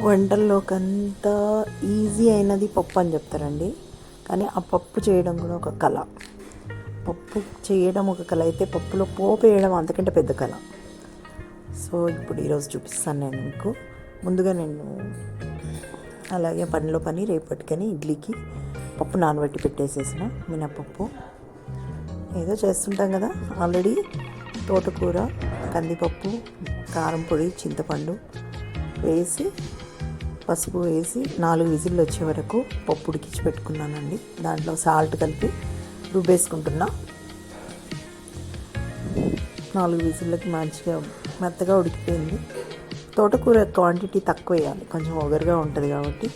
వంటల్లోకంతా easy అయినది పప్పు అని చెప్తారండి. కానీ ఆ పప్పు చేయడం కూడా ఒక కళ. పప్పు చేయడం ఒక కళ అయితే పప్పులో పోపు వేయడం అంతకంటే పెద్ద కళ. సో ఇప్పుడు ఈరోజు చూపిస్తాను నేను మీకు. ముందుగా నేను అలాగే పనిలో పని రేపటికని ఇడ్లీకి పప్పు నానబెట్టి పెట్టేసేసిన మినపప్పు. ఏదో చేస్తుంటాం కదా ఆల్రెడీ తోటకూర కందిపప్పు కారం పొడి చింతపండు వేసి పసుపు వేసి నాలుగు విజిల్లు వచ్చే వరకు పప్పు ఉడికించి పెట్టుకున్నానండి. దాంట్లో సాల్ట్ కలిపి రుబ్బేసుకుంటున్నా. నాలుగు విజిల్లకి మంచిగా మెత్తగా ఉడికిపోయింది. తోటకూర క్వాంటిటీ తక్కువ వేయాలి. కొంచెం ఒగరుగా ఉంటుంది కాబట్టి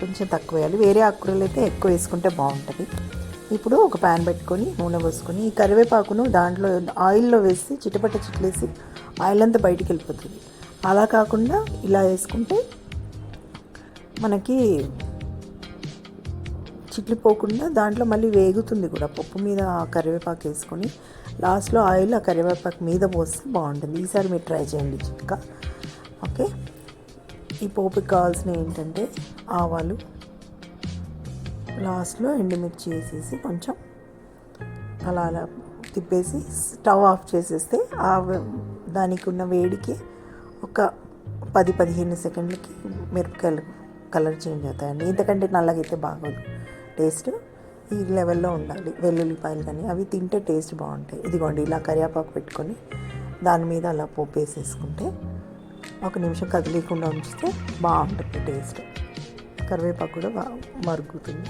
కొంచెం తక్కువ వేయాలి. వేరే ఆకుకూరలు అయితే ఎక్కువ వేసుకుంటే బాగుంటుంది. ఇప్పుడు ఒక ప్యాన్ పెట్టుకొని నూనె పోసుకొని ఈ కరివేపాకును దాంట్లో ఆయిల్లో వేసి చిటపట చిట్లేసి ఆయిల్ అంతా బయటికి వెళ్ళిపోతుంది. అలా కాకుండా ఇలా వేసుకుంటే మనకి చిట్లిపోకుండా దాంట్లో మళ్ళీ వేగుతుంది కూడా. పప్పు మీద ఆ కరివేపాకు వేసుకొని లాస్ట్లో ఆయిల్ ఆ కరివేపాకు మీద పోస్తే బాగుంటుంది. ఈసారి మీరు ట్రై చేయండి చిక్క ఓకే? ఈ పోపుకి కావాల్సిన ఏంటంటే ఆవాలు లాస్ట్లో ఎండుమిర్చి వేసేసి కొంచెం అలా అలా తిప్పేసి స్టవ్ ఆఫ్ చేసేస్తే ఆ దానికి ఉన్న వేడికి ఒక పది పదిహేను సెకండ్లకి మిరపకాయలు కలర్ చేంజ్ అవుతాయండి. ఇంతకంటే నల్లగైతే బాగోదు. టేస్ట్ ఈ లెవెల్లో ఉండాలి. వెల్లుల్లిపాయలు కానీ అవి తింటే టేస్ట్ బాగుంటాయి. ఇదిగోండి ఇలా కరివేపాకు పెట్టుకొని దాని మీద అలా పోపు వేసేసుకుంటే ఒక నిమిషం కదిలీకుండా ఉంచితే బాగుంటుంది టేస్ట్. కరివేపాకు కూడా బాగా మరుగుతుంది.